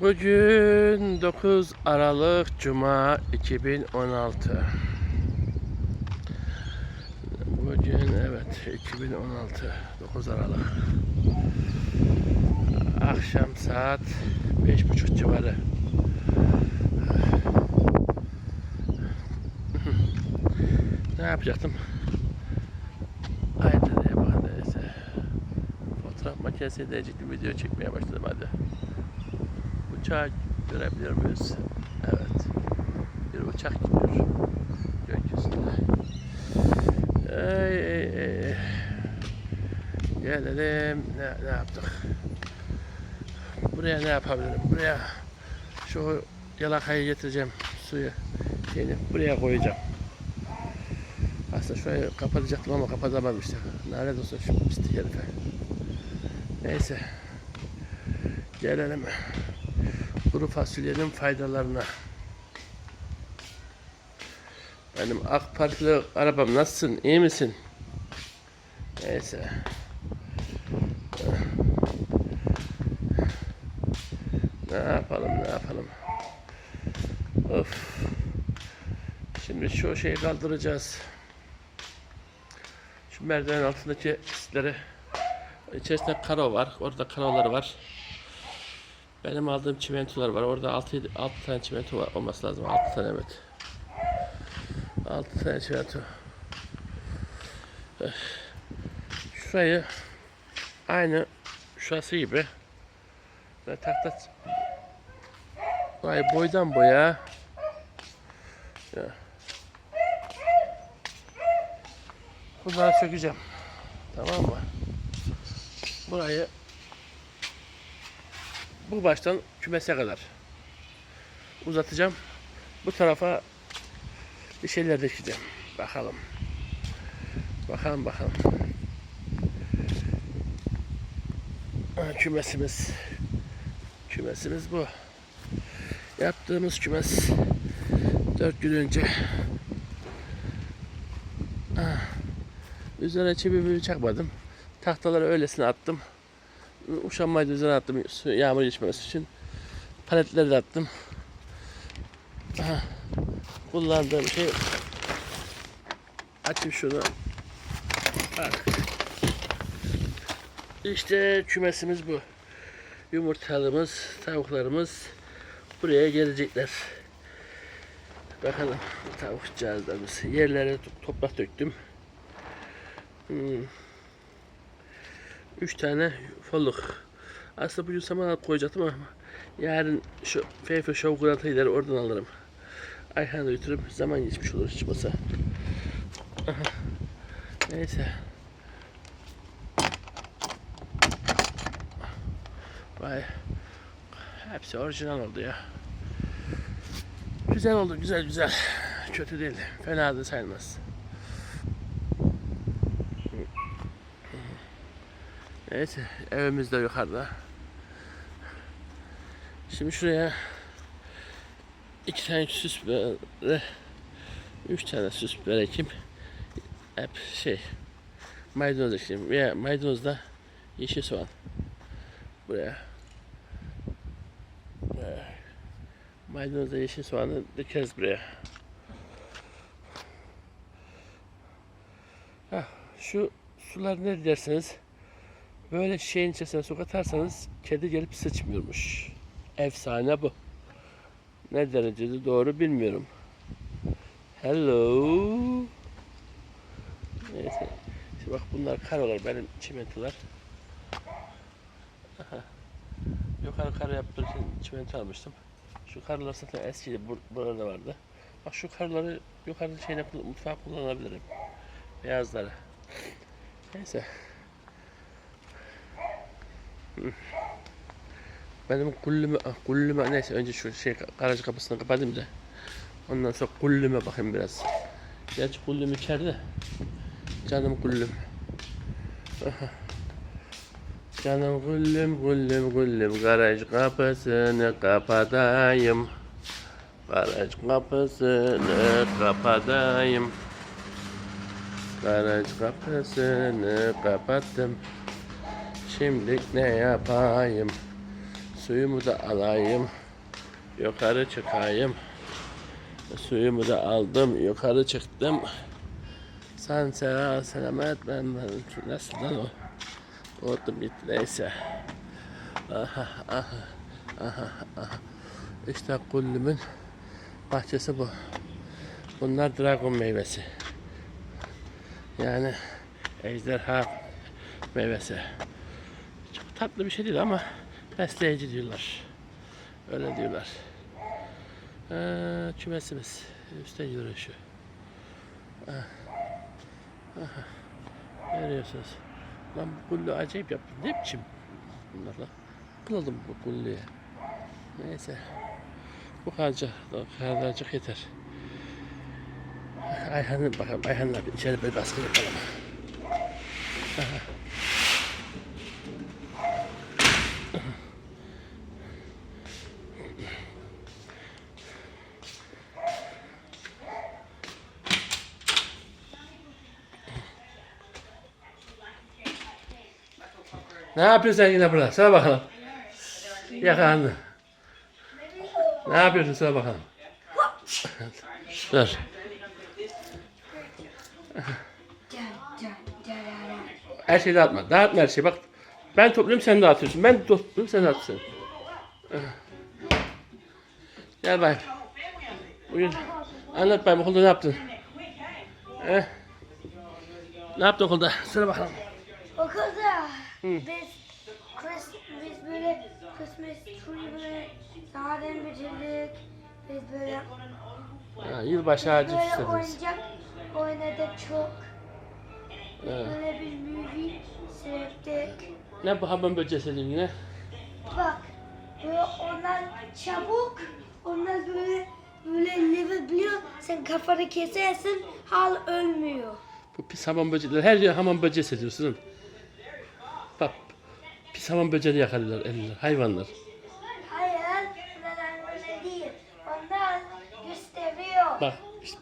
Bugün 9 Aralık Cuma 2016. Bugün evet 2016 9 Aralık. Akşam saat 5.30 civarı. ne yapacaktım? Bak neyse. Fotoğraf makinesiyle video çekmeye başladım hadi. Uçağı görebiliyor muyuz? Evet. Bir uçak gidiyor. Gökyüzünde. Ey, ey, ey. Gelelim. Ne, ne yaptık? Buraya ne yapabilirim? Buraya şu yalakayı getireceğim. Suyu şeyini buraya koyacağım. Aslında şurayı kapatacaktım ama kapatamadım işte. Lanet olsun şu pislik herife. Neyse. Gelelim kuru fasulyenin faydalarına. Benim AK Partili arabam nasılsın? İyi misin? Neyse. Ne yapalım ne yapalım. Of. Şimdi şu şeyi kaldıracağız. Şu merdiven altındaki pisleri. İçerisinde karo var. Orada karoları var. Benim aldığım çimentolar var. Orada 6 6 tane çimento var olması lazım. 6 tane evet. 6 tane çimento. Eh. Şurayı aynı şurası gibi ve takta Burayı boydan boya ya. Bunları sökeceğim. Tamam mı? Burayı bu baştan kümese kadar uzatacağım. Bu tarafa bir şeyler dikeceğim. Bakalım. Bakalım bakalım. Kümesimiz. Kümesimiz bu. Yaptığımız kümes 4 gün önce. Üzerine çivi çakmadım. Tahtaları öylesine attım. Uşanmayı da üzerine attım yağmur geçmemesi için. Paletleri de attım. Kullandığım şey açayım şunu. Bak. İşte kümesimiz bu. Yumurtalımız, tavuklarımız buraya gelecekler. Bakalım tavuk cihazlarımız. Yerlere to- toprak döktüm. Hmm. Üç tane folluk. Aslında bugün saman alıp koyacaktım ama yarın şu Feyfe Show Grant'a oradan alırım. Ayhan'ı götürüp zaman geçmiş olur hiç olmasa. Neyse. Vay. Hepsi orijinal oldu ya. Güzel oldu güzel güzel. Kötü değil. Fena da sayılmaz. Neyse evimiz de yukarıda. Şimdi şuraya iki tane süs böyle üç tane süs börekim hep şey maydanoz ekledim veya maydanozda yeşil soğan. Buraya. Maydanozda yeşil soğanı dikeriz buraya. Hah, şu sular ne dersiniz Böyle şeyin içerisine su katarsanız kedi gelip sıçmıyormuş. Efsane bu. Ne derecede doğru bilmiyorum. Hello. Neyse. Şimdi bak bunlar karolar benim çimentolar. Yukarı karo yaptığım için çimento almıştım. Şu karılar zaten eskiydi. Bur burada vardı. Bak şu karıları yukarı şeyine mutfağa kullanabilirim. Beyazları. Neyse. Benim kullüme, ah, kullüme neyse önce şu şey garaj kapısını kapatayım da ondan sonra kullüme bakayım biraz. Gerçi kullüm içeride. Canım kullüm. Canım kullüm kullüm kullüm garaj kapısını kapatayım. Garaj kapısını kapatayım. Garaj kapısını kapattım. Şimdi ne yapayım? Suyumu da alayım. Yukarı çıkayım. Suyumu da aldım. Yukarı çıktım. Sen selam selamet ben, ben nasıl lan o? O bit neyse. Aha aha aha aha. İşte kullumun bahçesi bu. Bunlar dragon meyvesi. Yani ejderha meyvesi. Tatlı bir şey değil ama besleyici diyorlar. Öyle diyorlar. Ee, kümesimiz. Üstte yürüyüşü. Görüyorsunuz. Lan kullu acayip yaptım. Ne biçim bunlarla? Kıladım bu kulluya. Neyse. Bu kadarcık, kadarcık yeter. Ayhan'ı bakalım. Ayhan'la içeri bir baskı yapalım. Ne yapıyorsun sen yine burada? Söyle bakalım. Yakalandı. Ne yapıyorsun söyle bakalım. Dur. Her şeyi dağıtma. Dağıtma her şeyi. Bak ben topluyorum sen dağıtıyorsun. Ben topluyorum sen dağıtıyorsun. Gel bayım. Bugün anlat bayım okulda ne yaptın? Eh. Ne yaptın okulda? Söyle bakalım. Okulda biz Chris, biz böyle Christmas tree böyle zaten bitirdik. Biz böyle Ha, yılbaşı ağacı böyle süslediniz. oyuncak oynadık çok. Evet. Böyle bir movie seyrettik. Ne bu hamam böceği senin yine? Bak böyle onlar çabuk onlar böyle böyle levebiliyor. Sen kafanı kesersin hal ölmüyor. Bu pis hamam böcekleri her yer hamam böceği seviyorsun. Bak pis hamam böceği yakalıyorlar eller, hayvanlar. Hayır öyle değil. Onlar gösteriyor. Bak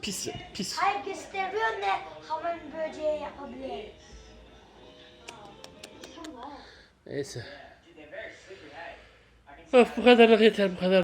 pis pis. Hayır gösteriyor ne hamam böceği yapabilir. Neyse. Of bu kadarlık yeter bu kadar.